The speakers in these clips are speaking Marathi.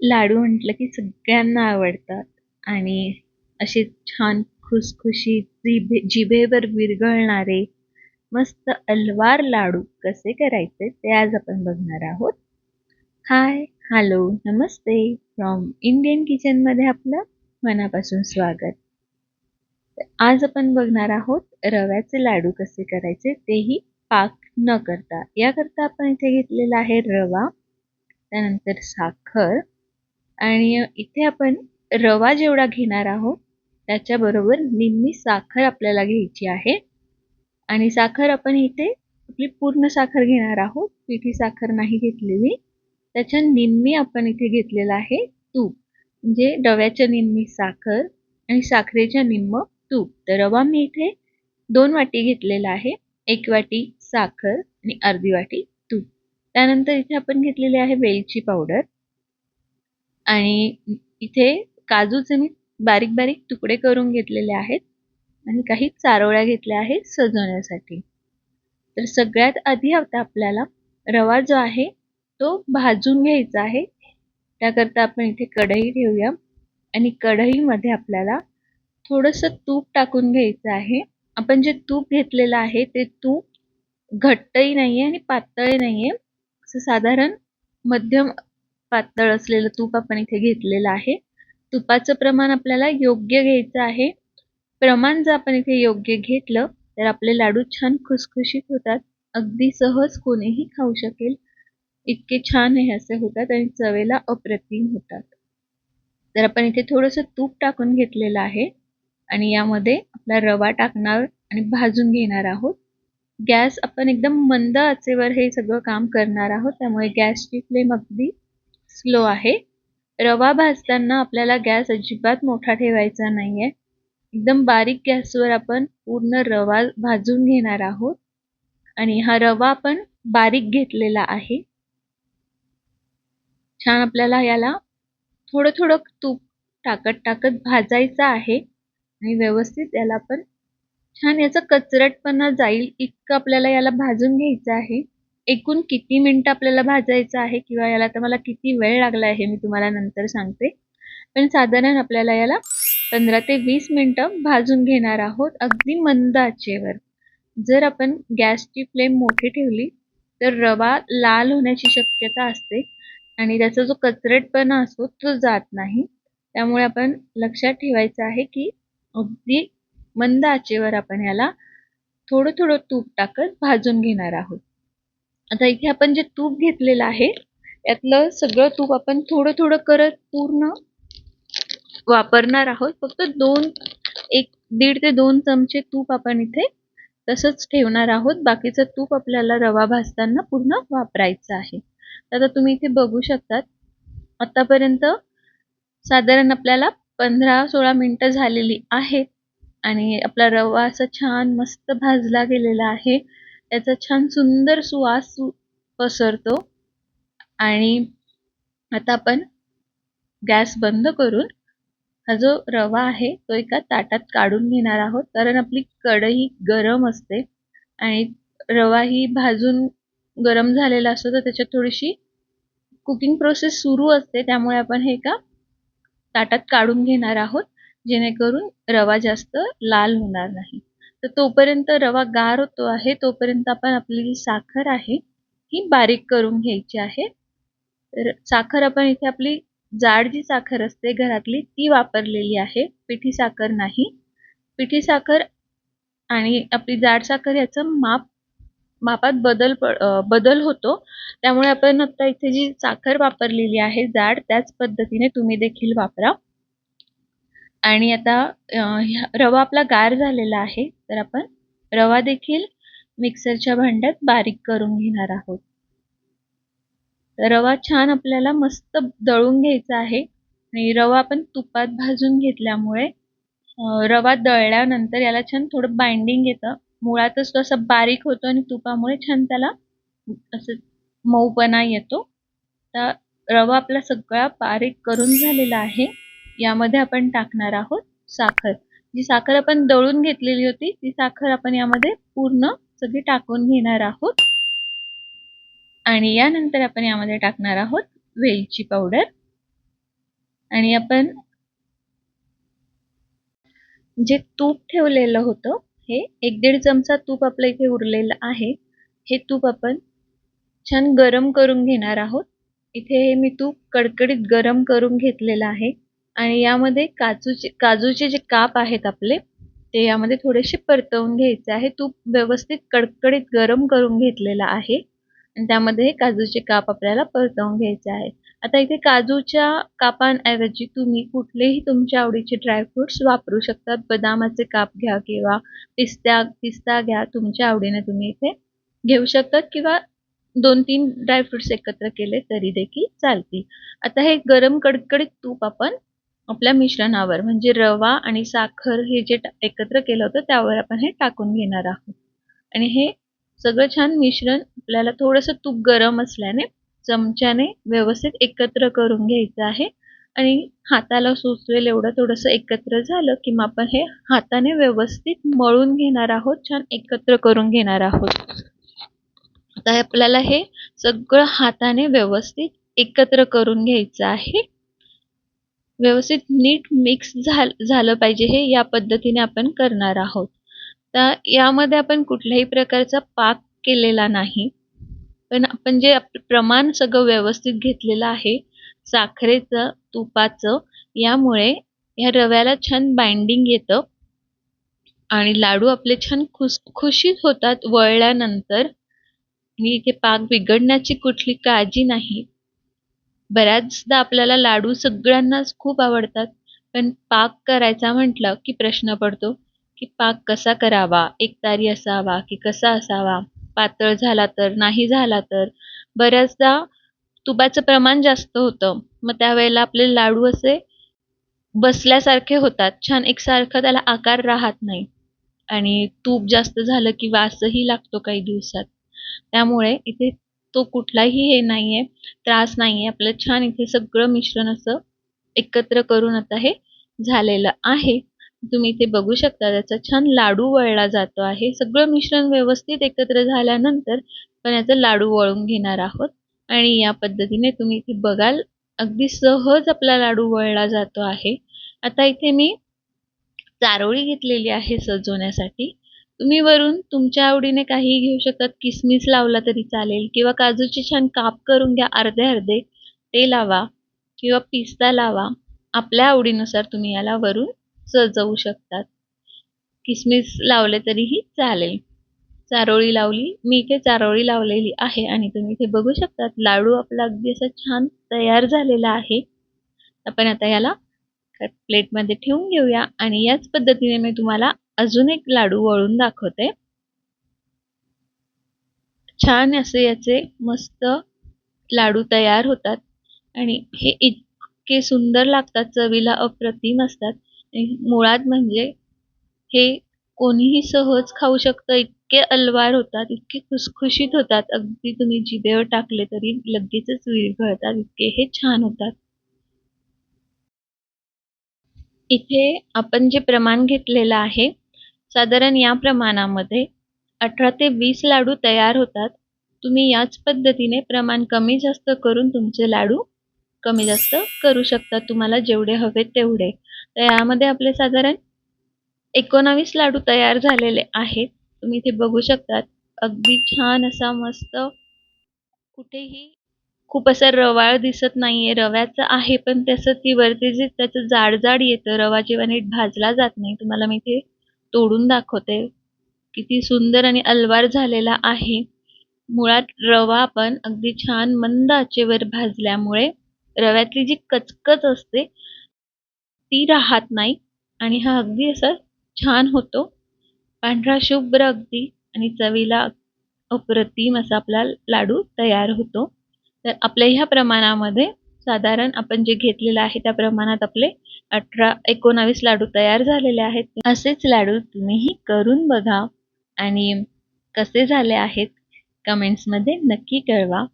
लाडू म्हटलं की सगळ्यांना आवडतात. आणि असे छान खुसखुशीत जिभे जिभेवर विरघळणारे मस्त अलवार लाडू कसे करायचे ते आज आपण बघणार आहोत. हाय हॅलो नमस्ते फ्रॉम इंडियन किचनमध्ये आपलं मनापासून स्वागत. आज आपण बघणार आहोत रव्याचे लाडू कसे करायचे तेही पाक न करता. याकरता आपण इथे घेतलेला आहे रवा त्यानंतर साखर आणि इथे आपण रवा जेवढा घेणार आहोत त्याच्याबरोबर निम्मी साखर आपल्याला घ्यायची आहे. आणि साखर आपण इथे आपली पूर्ण साखर घेणार आहोत. पिठी साखर नाही घेतलेली. त्याच्या निम्मी आपण इथे घेतलेलं आहे तूप. म्हणजे रव्याच्या निम्मी साखर आणि साखरेच्या निम्म तूप. तर रवा मी इथे दोन वाटी घेतलेला आहे. एक वाटी साखर आणि अर्धी वाटी तूप. त्यानंतर इथे आपण घेतलेली आहे वेलची पावडर. आणि इथे काजूचे मी बारीक बारीक तुकडे करून घेतलेले आहेत आणि काही चारोळ्या घेतल्या आहेत सजवण्यासाठी. तर सगळ्यात आधी आता आपल्याला रवा जो आहे तो भाजून घ्यायचा आहे. त्याकरता आपण इथे कढई ठेवूया आणि कढईमध्ये आपल्याला थोडंसं तूप टाकून घ्यायचं आहे. आपण जे तूप घेतलेलं आहे ते तूप घट्टही नाही आहे आणि पातळही नाही असं साधारण मध्यम पातळ असलेलं तूप आपण इथे घेतलेलं आहे. तुपाचं प्रमाण आपल्याला योग्य घ्यायचं आहे. प्रमाण जर आपण इथे योग्य घेतलं तर आपले लाडू छान खुसखुशीत होतात. अगदी सहज कोणीही खाऊ शकेल. इतके छान हे असे होतात आणि चवेला अप्रतिम होतात. तर आपण इथे थोडंसं तूप टाकून घेतलेलं आहे. आणि यामध्ये आपला रवा टाकणार आणि भाजून घेणार आहोत. गॅस आपण एकदम मंद आचेवर हे सगळं काम करणार आहोत. त्यामुळे गॅसची फ्लेम अगदी स्लो आहे. रवा भाजताना आपल्याला गॅस अजिबात मोठा ठेवायचा नाहीये. एकदम बारीक गॅसवर आपण पूर्ण रवा भाजून घेणार आहोत. आणि हा रवा आपण बारीक घेतलेला आहे. छान आपल्याला याला थोडं थोडं तूप टाकत टाकत भाजायचं आहे. आणि व्यवस्थित याला आपण छान याचा कचरटपणा जाईल इतकं आपल्याला याला भाजून घ्यायचं आहे. एकूण किती मिनिटं आपल्याला भाजायचं आहे किंवा याला तर मला किती वेळ लागला आहे मी तुम्हाला नंतर सांगते. पण साधारण आपल्याला याला पंधरा ते वीस मिनटं भाजून घेणार आहोत अगदी मंद आचेवर जर आपण गॅसची फ्लेम मोठी ठेवली तर रवा लाल होण्याची शक्यता असते आणि त्याचा जो कचरटपणा असतो तो जात नाही. त्यामुळे आपण लक्षात ठेवायचं आहे की अगदी मंद आचेवर आपण याला थोडं थोडं तूप टाकत भाजून घेणार आहोत. आता इथे आपण जे तूप घेतलेलं आहे यातलं सगळं तूप आपण थोडं थोडं करत पूर्ण वापरणार आहोत. फक्त दोन एक दीड ते दोन चमचे तूप आपण इथे तसंच ठेवणार आहोत. बाकीचं तूप आपल्याला रवा भाजताना पूर्ण वापरायचं आहे. आता तुम्ही इथे बघू शकतात आतापर्यंत साधारण आपल्याला पंधरा सोळा मिनटं झालेली आहेत आणि आपला रवा असा छान मस्त भाजला गेलेला आहे. त्याचा छान सुंदर सुवास पसरतो. आणि आता आपण गॅस बंद करून हा जो रवा आहे तो एका ताटात काढून घेणार आहोत. कारण आपली कढई गरम असते आणि रवा ही भाजून गरम झालेला असतो तर त्याच्यात थोडीशी कुकिंग प्रोसेस सुरू असते. त्यामुळे आपण हे एका ताटात काढून घेणार आहोत जेणेकरून रवा जास्त लाल होणार नाही. तर तोपर्यंत रवा गार होतो आहे तोपर्यंत आपण आपली जी साखर आहे ही बारीक करून घ्यायची आहे. तर साखर आपण इथे आपली जाड जी साखर असते घरातली ती वापरलेली आहे. पिठी साखर नाही. पिठी साखर आणि आपली जाड साखर याचं माप मापात बदल बदल होतो. त्यामुळे आपण आता इथे जी साखर वापरलेली आहे जाड त्याच पद्धतीने तुम्ही देखील वापरा. आणि आता रवा आपला गार झालेला आहे तर आपण रवा देखील मिक्सरच्या भांड्यात बारीक करून घेणार आहोत. रवा छान आपल्याला मस्त दळून घ्यायचा आहे आणि रवा आपण तुपात भाजून घेतल्यामुळे रवा दळल्यानंतर याला छान थोडं बाइंडिंग येतं. मुळातच तो असा बारीक होतो आणि तुपामुळे छान त्याला असं मऊपणा येतो. तर रवा आपला सगळा बारीक करून झालेला आहे. यामध्ये आपण टाकणार आहोत साखर. जी साखर आपण दळून घेतलेली होती ती साखर आपण यामध्ये पूर्ण सगळी टाकून घेणार आहोत. आणि यानंतर आपण यामध्ये टाकणार आहोत वेलची पावडर. आणि आपण जे तूप ठेवलेलं होतं हे एक दीड चमचा तूप आपल्या इथे उरलेलं आहे. हे तूप आपण छान गरम करून घेणार आहोत. इथे हे मी तूप कडकडीत गरम करून घेतलेलं आहे. आणि यामध्ये काजूचे काजूचे जे काप आहेत आपले ते यामध्ये थोडेसे परतवून घ्यायचे आहे. तूप व्यवस्थित कडकडीत गरम करून घेतलेलं आहे. आणि त्यामध्ये काजूचे काप आपल्याला परतवून घ्यायचे आहे. आता इथे काजूच्या कापांऐवजी तुम्ही कुठलेही तुमच्या आवडीचे ड्रायफ्रुट्स वापरू शकतात. बदामाचे काप घ्या किंवा पिस्त्या पिस्ता घ्या तुमच्या आवडीने तुम्ही इथे घेऊ शकतात किंवा दोन तीन ड्रायफ्रुट्स एकत्र केले तरी देखील चालतील. आता हे गरम कडकडीत तूप आपण आपल्या मिश्रणावर म्हणजे रवा आणि साखर हे जे एकत्र केलं होतं त्यावर आपण हे टाकून घेणार आहोत. आणि हे सगळं छान मिश्रण आपल्याला थोडंसं तूप गरम असल्याने चमच्याने व्यवस्थित एकत्र करून घ्यायचं आहे. आणि हाताला सुचवेल एवढं थोडंसं एकत्र झालं की मग आपण हे हाताने व्यवस्थित मळून घेणार आहोत छान एकत्र करून घेणार आहोत. आता आपल्याला हे सगळं हाताने व्यवस्थित एकत्र करून घ्यायचं आहे. व्यवस्थित नीट मिक्स झाल झालं पाहिजे हे या पद्धतीने आपण करणार आहोत. तर यामध्ये आपण कुठल्याही प्रकारचा पाक केलेला नाही. पण आपण जे प्रमाण सगळं व्यवस्थित घेतलेलं आहे साखरेचं तुपाचं यामुळे ह्या रव्याला छान बाइंडिंग येतं. आणि लाडू आपले छान खुसखुशीत होतात वळल्यानंतर. आणि इथे पाक बिघडण्याची कुठली काळजी नाही. बऱ्याचदा आपल्याला लाडू सगळ्यांनाच खूप आवडतात. पण पाक करायचा म्हटलं की प्रश्न पडतो की पाक कसा करावा? एकतारी असावा की कसा असावा? पातळ झाला तर नाही झाला तर? बऱ्याचदा तुपाचं प्रमाण जास्त होतं. मग त्यावेळेला आपले लाडू असे बसल्यासारखे होतात. छान एकसारखं त्याला आकार राहत नाही. आणि तूप जास्त झालं की वासही लागतो काही दिवसात. त्यामुळे इथे तो कुठलाही हे नाही आहे त्रास नाही आहे आपलं छान इथे सगळं मिश्रण असं एकत्र करून आता हे झालेलं आहे. तुम्ही इथे बघू शकता त्याचा छान लाडू वळला जातो आहे. सगळं मिश्रण व्यवस्थित एकत्र झाल्यानंतर पण याचा लाडू वळून घेणार आहोत. आणि या पद्धतीने तुम्ही इथे बघाल अगदी सहज आपला लाडू वळला जातो आहे. आता इथे मी चारोळी घेतलेली आहे सजवण्यासाठी. तुम्ही वरून तुमच्या आवडीने काहीही घेऊ शकतात किसमिस लावला तरी चालेल किंवा काजूचे छान काप करून घ्या अर्धे अर्धे ते लावा किंवा पिस्ता लावा. आपल्या आवडीनुसार तुम्ही याला वरून सजवू शकतात. किसमिस लावले तरीही चालेल. चारोळी लावली मी इथे चारोळी लावलेली आहे आणि तुम्ही इथे बघू शकतात लाडू आपला अगदी असा छान तयार झालेला आहे. आपण आता याला प्लेटमध्ये ठेवून घेऊया आणि याच पद्धतीने मी तुम्हाला अजून एक लाडू वळून दाखवते. छान असे याचे मस्त लाडू तयार होतात आणि हे इतके सुंदर लागतात चवीला अप्रतिम असतात. मुळात म्हणजे हे कोणीही सहज खाऊ शकतं इतके अलवार होतात इतके खुसखुशीत होतात. अगदी तुम्ही जिभेवर टाकले तरी लगेचच विरघळतात इतके हे छान होतात. इथे आपण जे प्रमाण घेतलेलं आहे साधारण या प्रमाणामध्ये अठरा ते वीस लाडू तयार होतात. तुम्ही याच पद्धतीने प्रमाण कमी जास्त करून तुमचे लाडू कमी जास्त करू शकता. तुम्हाला जेवढे हवे तेवढे. तर यामध्ये आपले साधारण एकोणावीस लाडू तयार झालेले आहेत. तुम्ही इथे बघू शकतात. अगदी छान असा मस्त कुठेही खूप असं रवाळ दिसत नाहीये. रव्याचं आहे पण तसं ती वरती जे त्याचं जाड जाड येतं रवा जेव्हा नीट भाजला जात नाही तुम्हाला मी ते तोडून दाखवते. किती सुंदर आणि अलवार झालेला आहे. मुळात रवा आपण अगदी छान मंद आचेवर भाजल्यामुळे रव्यातली जी कचकच असते ती राहत नाही आणि हा अगदी असा छान होतो. पांढरा शुभ्र अगदी आणि चवीला अप्रतिम असा आपला लाडू तयार होतो. तर आपल्या ह्या प्रमाणामध्ये साधारण आपण जे घेतलेलं आहे त्या प्रमाणात आपले अठरा एकोणावीस लाडू तयार झालेले आहेत. असेच लाडू तुम्हीही करून बघा आणि कसे झाले आहेत कमेंट्समध्ये नक्की कळवा.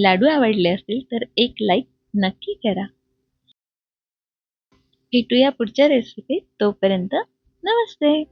लाडू आवडले असतील तर एक लाईक नक्की करा. भेटूया पुढच्या रेसिपी तोपर्यंत नमस्ते.